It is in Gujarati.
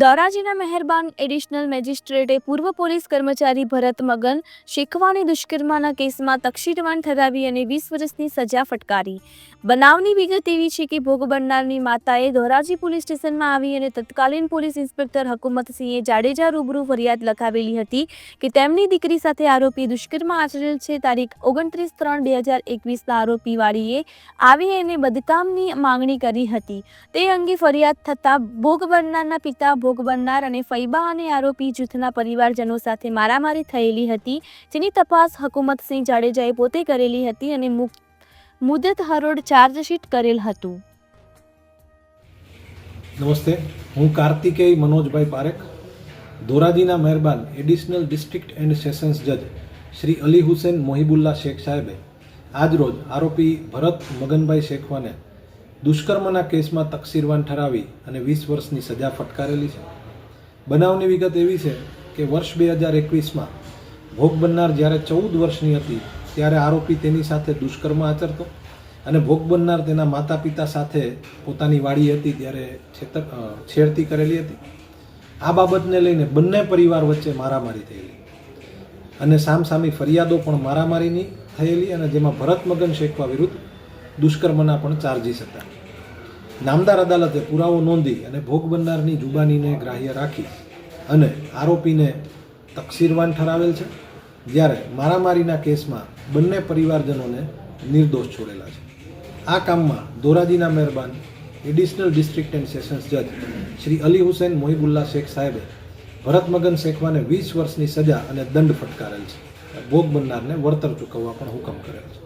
ધોરાજીના મહેરબાન એડિશનલ મેજિસ્ટ્રેટે પૂર્વ પોલીસ કર્મચારી ભરત મગન શીખવાની દુષ્કર્મના કેસમાં તકશીરવાન ઠરાવી અને વીસ વર્ષની સજા ફટકારી. બનાવની વિગત એવી છે કે ભોગ બનનારની માતાએ ધોરાજી પોલીસ સ્ટેશનમાં આવી અને તત્કાલીન પોલીસ ઇન્સ્પેક્ટર હકુમતસિંહે જાડેજા રૂબરૂ ફરિયાદ લખાવેલી હતી કે તેમની દીકરી સાથે આરોપી દુષ્કર્મ આચરેલ છે. તારીખ ઓગણત્રીસ ત્રણ બે હજાર એકવીસના આરોપી વાળીએ આવી અને બદકામની માંગણી કરી હતી. તે અંગે ફરિયાદ થતાં ભોગ બનનારના પિતા ભોગ બનનાર અને ફૈબા અને આરોપી જૂથના પરિવારજનો સાથે મારામારી થયેલી હતી, જેની તપાસ હકુમતસિંહ જાડેજાએ પોતે કરેલી હતી અને મુદત હરોળ ચાર્જશીટ કરેલ હતું. નમસ્તે, હું કાર્તિકેય મનોજભાઈ પારેખ, ધોરાજીના મહેરબાન એડિશનલ ડિસ્ટ્રિક્ટ એન્ડ સેશન્સ જજ શ્રી અલી હુસેન મોહિબુલ્લા શેખ સાહેબે. આજરોજ આરોપી ભરત મગનભાઈ શેખવાને દુષ્કર્મના કેસમાં તકસીરવાન ઠરાવી અને વીસ વર્ષની સજા ફટકારેલી છે. બનાવની વિગત એવી છે કે વર્ષ બે હજાર એકવીસમાં ભોગ બનનાર જ્યારે ચૌદ વર્ષની હતી, ત્યારે આરોપી તેની સાથે દુષ્કર્મ આચરતો અને ભોગ બનનાર તેના માતા પિતા સાથે પોતાની વાડી હતી ત્યારે છેતર છેડતી કરેલી હતી. આ બાબતને લઈને બંને પરિવાર વચ્ચે મારામારી થયેલી અને સામસામી ફરિયાદો પણ મારામારીની થયેલી અને જેમાં ભરત મગન શેખવા વિરુદ્ધ દુષ્કર્મના પણ ચાર્જીસ હતા. નામદાર અદાલતે પુરાવો નોંધી અને ભોગ બનનારની જુબાનીને ગ્રાહ્ય રાખી અને આરોપીને તકસીરવાન ઠરાવેલ છે, જ્યારે મારામારીના કેસમાં બંને પરિવારજનોને નિર્દોષ છોડેલા છે. આ કામમાં ધોરાજીના મહેરબાન એડિશનલ ડિસ્ટ્રિક્ટ એન્ડ સેશન્સ જજ શ્રી અલી હુસેન મોહિબુલ્લા શેખ સાહેબે ભરત મગન શેખવાને વીસ વર્ષની સજા અને દંડ ફટકારેલ છે. ભોગ બનનારને વળતર ચૂકવવા પણ હુકમ કરેલ છે.